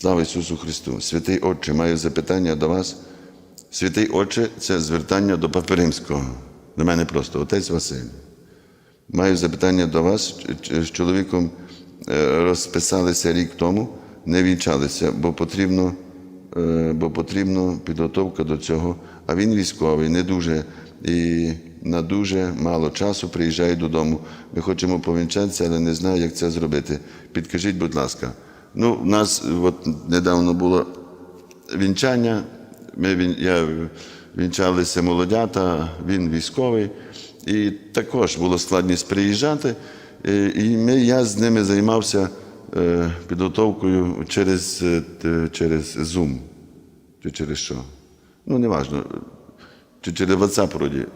Слава Ісусу Христу! Святий Отче, маю запитання до вас. Святий Отче це звертання до Папи Римського. До мене просто, отець Василь. Маю запитання до вас. З чоловіком е, розписалися рік тому, не вінчалися, бо потрібно, е, бо потрібно підготовка до цього. А він військовий, не дуже і на дуже мало часу приїжджає додому. Ми хочемо повінчатися, але не знаю, як це зробити. Підкажіть, будь ласка. Ну, у нас от недавно було вінчання. Ми, я вінчалися молодята, він військовий. І також було складність приїжджати. Е, І ми, я з ними займався е, підготовкою через, е, через Zoom. Чи через що? Ну, не важно. Чи через WhatsApp вроді.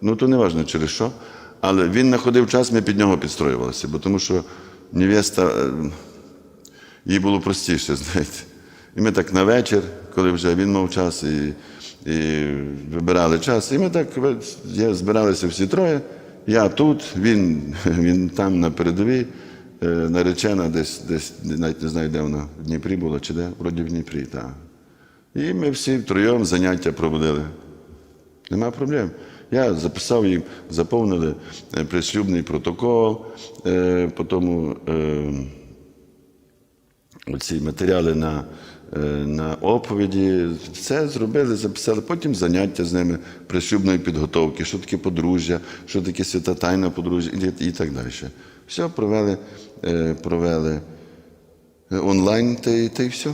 Ну, то не важно через що. Але він знаходив час, ми під нього підстроювалися, бо тому що невеста. Їй було простіше, знаєте. І ми так на вечір, коли вже він мав час і, і вибирали час. І ми так збиралися всі троє. Я тут, він, він там на передовій, е, наречена десь, десь, навіть не знаю, де вона, в Дніпрі була чи де, вроді в Дніпрі, так. І ми всі втроєм заняття проводили. Нема проблем. Я записав їм, заповнили е, прислюбний протокол, е, потім оці матеріали на, е, на оповіді. Все зробили, записали. Потім заняття з ними прислюбної підготовки, що таке подружжя, що таке свята тайна подружжя і, і так далі. Все провели, е, провели е, онлайн та, та й все.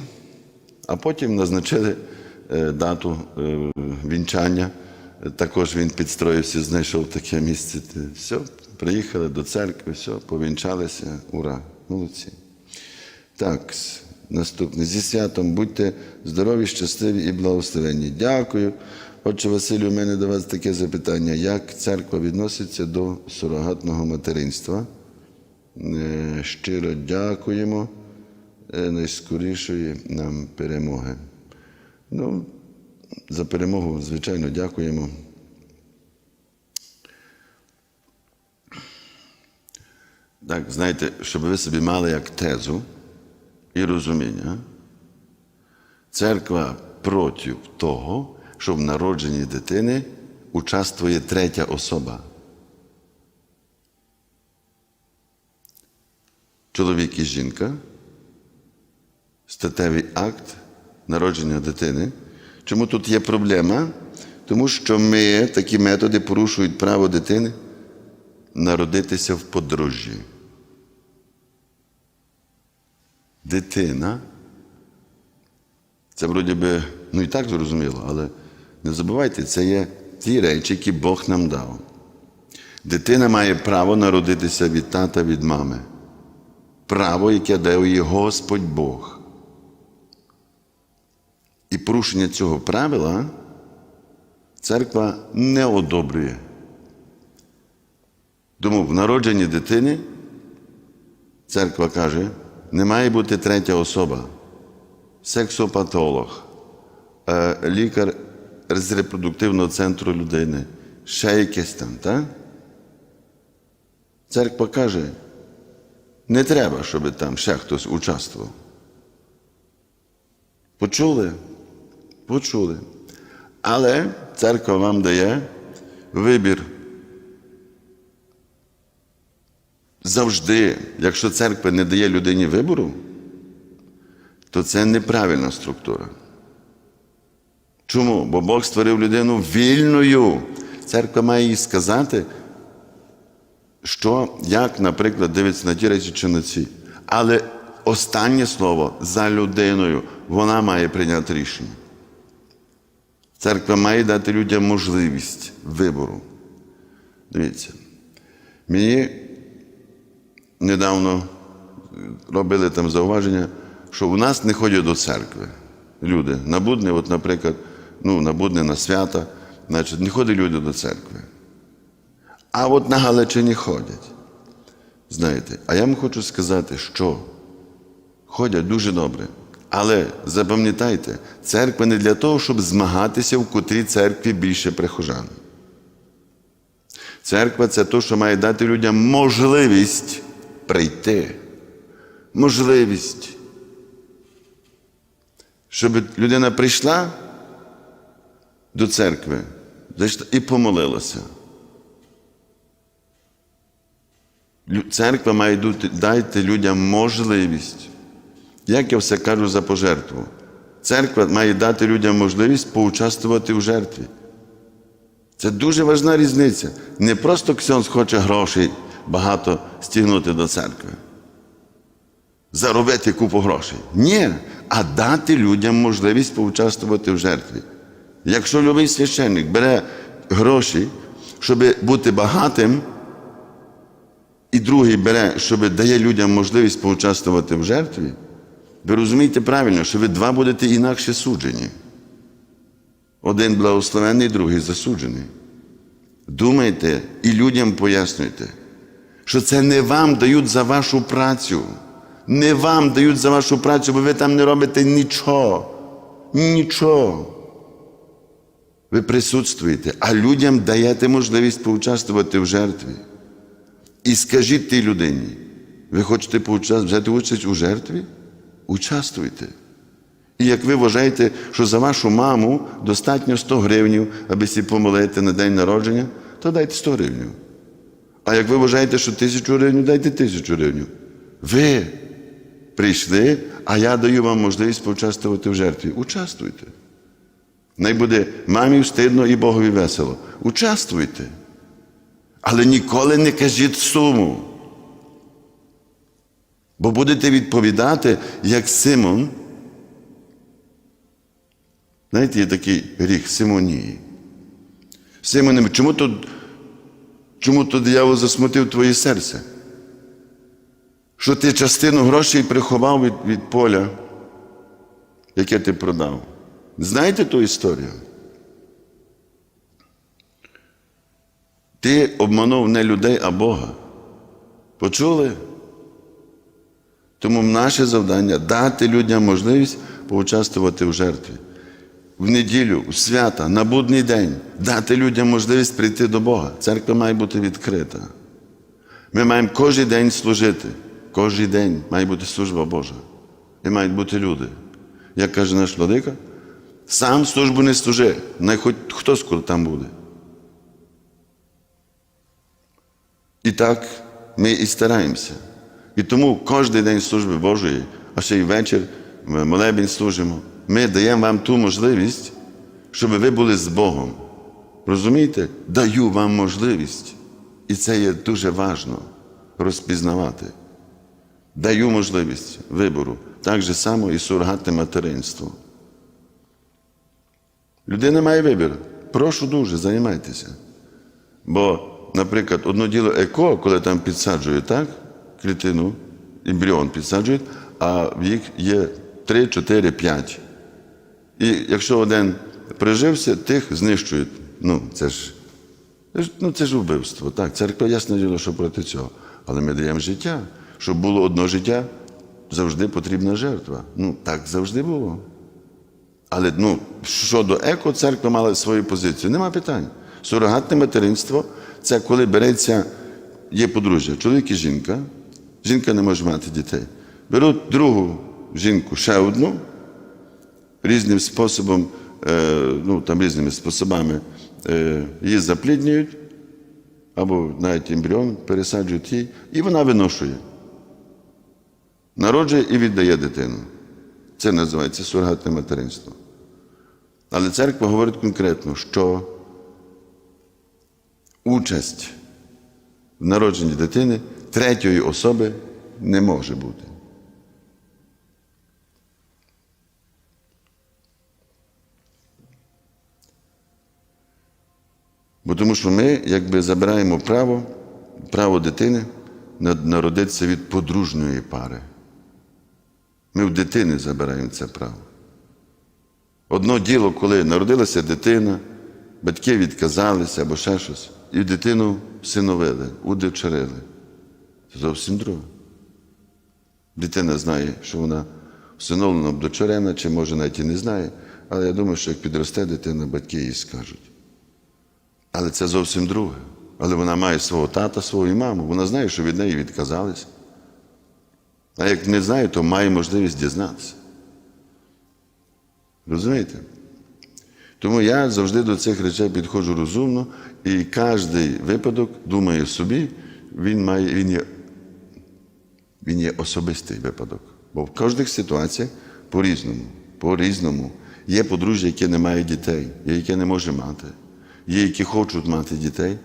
А потім назначили дату вінчання. Також він підстроївся, знайшов таке місце. Все, приїхали до церкви, все, повінчалися. Ура! Молодці. Так, наступне. Зі святом будьте здорові, щасливі і благословенні. Дякую. Отче Василю, у мене до вас таке запитання. Як церква відноситься до сурогатного материнства? Е, Щиро дякуємо е, найскорішої нам перемоги. Ну, за перемогу, звичайно, дякуємо. Так, знаєте, щоб ви собі мали як тезу і розуміння, церква проти того, що в народженні дитини участвує третя особа. Чоловік і жінка, статевий акт народження дитини. Чому тут є проблема? Тому що ми такі методи порушують право дитини народитися в подружжі. Дитина. Це вроді би, ну і так зрозуміло, але не забувайте, це є ті речі, які Бог нам дав. Дитина має право народитися від тата, від мами. Право, яке дає їй Господь Бог. І порушення цього правила церква не одобрює. Тому в народженні дитини церква каже, не має бути третя особа, сексопатолог, е, лікар з репродуктивного центру людини, ще якесь там, так? Церква каже, не треба, щоб там ще хтось участвував. Почули? Почули. Але церква вам дає вибір. Завжди, якщо церква не дає людині вибору, то це неправильна структура. Чому? Бо Бог створив людину вільною. Церква має їй сказати, що, як, наприклад, дивиться на ті речі чи на ці. Але останнє слово за людиною, вона має прийняти рішення. Церква має дати людям можливість вибору. Дивіться, мені недавно робили там зауваження, що у нас не ходять до церкви. Люди на будни, от, наприклад, ну, на будни, на свята, значить, не ходять люди до церкви. А от на Галичині ходять. Знаєте, а я вам хочу сказати, що ходять дуже добре. Але запам'ятайте, церква не для того, щоб змагатися, в котрій церкві більше прихожан. Церква це то, що має дати людям можливість прийти. Можливість. щоб людина прийшла до церкви і помолилася. Церква має дайте людям можливість. Як я все кажу за пожертву. Церква має дати людям можливість поучаствувати в жертві. Це дуже важна різниця. Не просто Ксьонс хоче грошей багато стягнути до церкви. Заробити купу грошей. Ні, а дати людям можливість поучаствувати в жертві. Якщо любий священник бере гроші, щоб бути багатим, і другий бере, щоб дає людям можливість поучаствувати в жертві, ви розумієте правильно, що ви два будете інакше суджені. Один благословений, другий засуджений. Думайте і людям пояснюйте, що це не вам дають за вашу працю. Не вам дають за вашу працю, бо ви там не робите нічого. Нічого. Ви присутствуєте, а людям даєте можливість поучаствувати в жертві. І скажіть тій людині, ви хочете взяти участь у жертві? Участвуйте. І як ви вважаєте, що за вашу маму достатньо 100 гривнів, аби сі помолити на день народження, то дайте 100 гривень. А як ви вважаєте, що тисячу гривень, дайте тисячу гривень. Ви прийшли, а я даю вам можливість поучаствувати в жертві. Участвуйте. Най буде мамі стидно і Богові весело. Участвуйте. Але ніколи не кажіть суму. Бо будете відповідати, як Симон. Знаєте, є такий гріх Симонії. Симоне, чому то, чому то диявол засмутив твоє серце? Що ти частину грошей приховав від, від поля, яке ти продав. Знаєте ту історію? Ти обманув не людей, а Бога. Почули? Тому наше завдання дати людям можливість поучаствувати в жертві. В неділю, в свята, на будний день дати людям можливість прийти до Бога. Церква має бути відкрита. Ми маємо кожен день служити. Кожен день має бути служба Божа. І мають бути люди. Як каже наш владика, сам службу не служи, най хоч хто скоро там буде. І так ми і стараємося. І тому кожен день служби Божої, а ще й вечір ми молебень служимо. Ми даємо вам ту можливість, щоб ви були з Богом. Розумієте? Даю вам можливість. І це є дуже важно розпізнавати. Даю можливість вибору. Так же само і сургатне материнство. Людина має вибір. Прошу дуже, займайтеся. Бо, наприклад, одно діло еко, коли там підсаджують, так? Клітину, ембріон підсаджують, а в їх є 3, 4, 5. І якщо один прижився, тих знищують. Ну, це ж, ну, це ж вбивство. Так, церква ясно діло, що проти цього. Але ми даємо життя. Щоб було одно життя, завжди потрібна жертва. Ну, так завжди було. Але ну, щодо еко, церква мала свою позицію. Нема питань. Сурогатне материнство це коли береться, є подружжя, чоловік і жінка. Жінка не може мати дітей. Беруть другу жінку, ще одну, різним способом, е, ну там різними способами е, її запліднюють, або навіть ембріон пересаджують їй, і вона виношує. Народжує і віддає дитину. Це називається сургатне материнство. Але церква говорить конкретно, що участь в народженні дитини третьої особи не може бути. Бо тому що ми якби забираємо право, право дитини народитися від подружньої пари. Ми в дитини забираємо це право. Одно діло, коли народилася дитина, батьки відказалися або ще щось, і дитину всиновили, удочерили. Це зовсім друге. Дитина знає, що вона всиновлена, обдочерена, чи може навіть і не знає, але я думаю, що як підросте дитина, батьки їй скажуть. Але це зовсім друге. Але вона має свого тата, свою маму. Вона знає, що від неї відказались. А як не знає, то має можливість дізнатися. Розумієте? Тому я завжди до цих речей підходжу розумно, і кожен випадок думаю собі, він має, він є, він є особистий випадок. Бо в кожних ситуаціях по-різному, по-різному. Є подружжя, яке не має дітей, яке не може мати. Є, які хочуть мати дітей,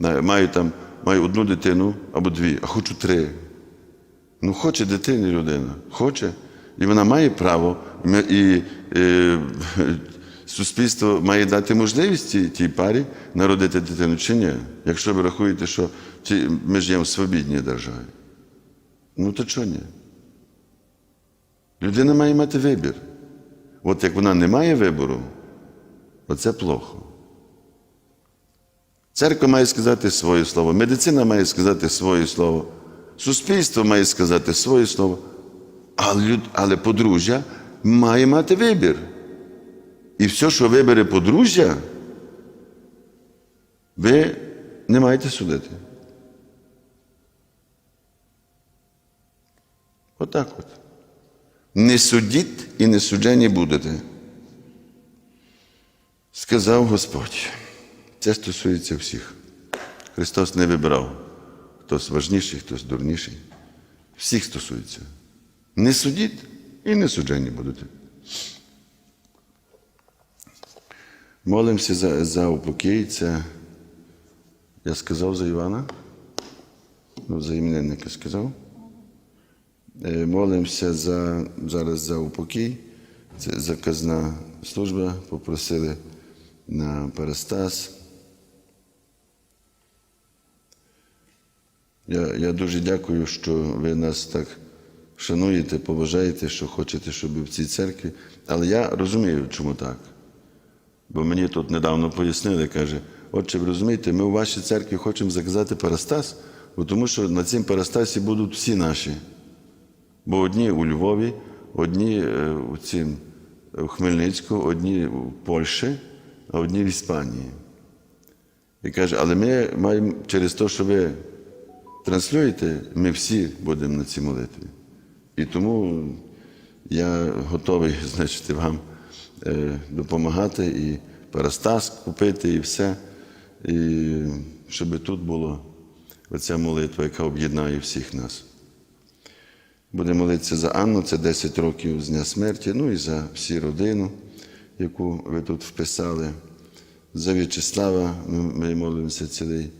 мають там маю одну дитину або дві, а хочу три. Ну, хоче дитини людина, хоче. І вона має право, Ми- і е, суспільство має дати можливість цій, тій парі народити дитину чи ні. Якщо ви рахуєте, що ті, ми живемо в свобідній державі. Ну то чого ні? Людина має мати вибір. От як вона не має вибору, оце плохо. Церква має сказати своє слово, медицина має сказати своє слово, суспільство має сказати своє слово, але, але подружжя має мати вибір. І все, що вибере подружжя, ви не маєте судити. Отак от. Не судіть і не суджені будете. Сказав Господь. Це стосується всіх. Христос не вибирав, хтось важніший, хтось дурніший. Всіх стосується. Не судіть і не суджені будете. Молимося за, за упокій. Це я сказав за Івана. Ну, за іменинника сказав. Е, Молимося за, зараз за упокій. Це заказна служба. Попросили на Парастас. Я, я дуже дякую, що ви нас так шануєте, поважаєте, що хочете, щоб в цій церкві. Але я розумію, чому так. Бо мені тут недавно пояснили, каже, отче, ви розумієте, ми у вашій церкві хочемо заказати Парастас, бо тому що на цім Парастасі будуть всі наші. Бо одні у Львові, одні е, у цім, у Хмельницьку, одні в Польщі, а одні в Іспанії. І каже, але ми маємо через те, що ви транслюєте, ми всі будемо на цій молитві. І тому я готовий, значить, вам е, допомагати і парастас купити, і все, і щоб тут була оця молитва, яка об'єднає всіх нас. Будемо молитися за Анну, це 10 років з дня смерті, ну і за всі родину, яку ви тут вписали. За В'ячеслава ми молимося цілий,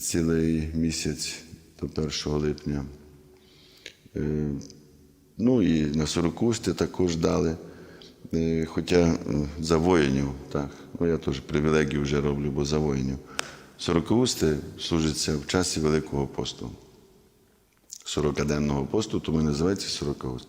цілий місяць до 1 липня. Е, Ну і на Сорокусті також дали. Е, Хоча е, за воїнів, так. Ну, я теж привілегію вже роблю, бо за воїнів. Сорокоусти служиться в часі Великого посту. 40-денного посту, тому і називається Сорокоуст.